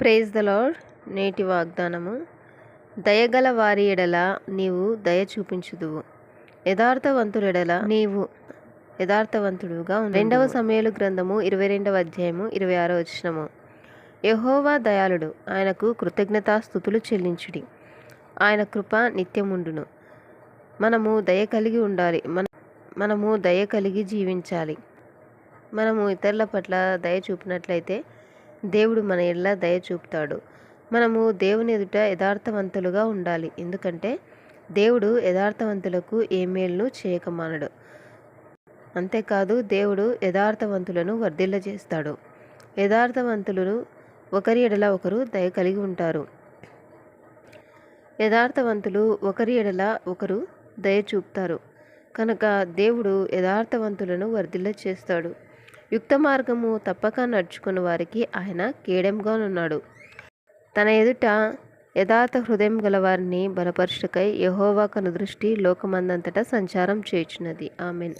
Praise the lord నేటి వాగ్దానము. దయగల వారి ఎడల నీవు దయ చూపించుదువు. యథార్థవంతుడెడల నీవు యథార్థవంతుడుగా రెండవ సమయాలు గ్రంథము ఇరవై రెండవ అధ్యాయము ఇరవై ఆరో వచనము. యహోవా దయాళుడు ఆయనకు కృతజ్ఞతాస్థుతులు చెల్లించుడి. ఆయన కృప నిత్యముండును. మనము దయ కలిగి ఉండాలి. మన మనము దయ కలిగి జీవించాలి. మనము ఇతరుల పట్ల దయ చూపినట్లయితే దేవుడు మన ఎడల దయ చూపుతాడు. మనము దేవుని ఎదుట యథార్థవంతులుగా ఉండాలి. ఎందుకంటే దేవుడు యథార్థవంతులకు ఏ మేలును చేయకమానడు. అంతేకాదు దేవుడు యథార్థవంతులను వర్ధిల్లజేస్తాడు. యథార్థవంతులు ఒకరి ఎడల ఒకరు దయ కలిగి ఉంటారు. యథార్థవంతులు ఒకరి ఎడల ఒకరు దయ చూపుతారు. కనుక దేవుడు యథార్థవంతులను వర్ధిల్ల చేస్తాడు యుక్త మార్గము తప్పక నడుచుకున్న వారికి ఆయన కేడెంగానున్నాడు. తన ఎదుట యథార్థ హృదయం గల వారిని బలపరుచుటకై యహోవా కను దృష్టి లోకమందంతటా సంచారం చేయుచున్నది. ఆమెన్.